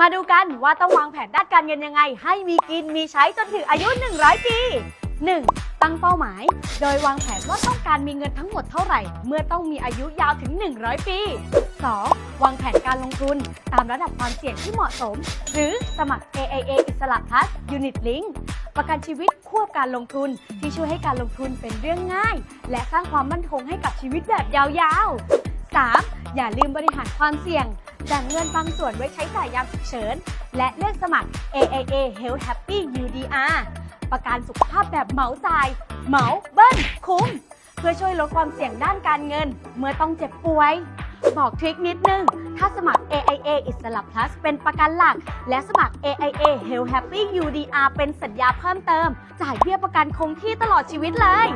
มาดูกันว่าต้องวางแผนด้านการเงินยังไง ให้มีกินมีใช้จนถึงอายุ 100 ปี 1. ตั้งเป้าหมาย โดยวางแผนว่าต้องการมีเงินทั้งหมดเท่าไหร่ เมื่อต้องมีอายุยาวถึง 100 ปี 2. วางแผนการลงทุน ตามระดับความเสี่ยงที่เหมาะสม หรือสมัคร AIA อิสระ Plus Unit Link ประกันชีวิตควบการลงทุนที่ช่วยให้การลงทุนเป็นเรื่องง่าย และสร้างความมั่นคงให้กับชีวิตแบบยาวๆ 3. อย่าลืมบริหารความเสี่ยง แบ่งเงินบางส่วนไว้ใช้จ่ายยามฉุกเฉิน และเลือกสมัคร AIA Health Happy UDR ประกันสุขภาพแบบเหมาจ่าย เหมาเบิ้ลคุ้ม เพื่อช่วยลดความเสี่ยงด้านการเงิน เมื่อต้องเจ็บป่วย บอกทริคนิดนึง ถ้าสมัคร AIA อิสระ plus เป็นประกันหลัก และสมัคร AIA Health Happy UDR เป็นสัญญาเพิ่มเติม จ่ายเบี้ยประกันคงที่ตลอดชีวิตเลย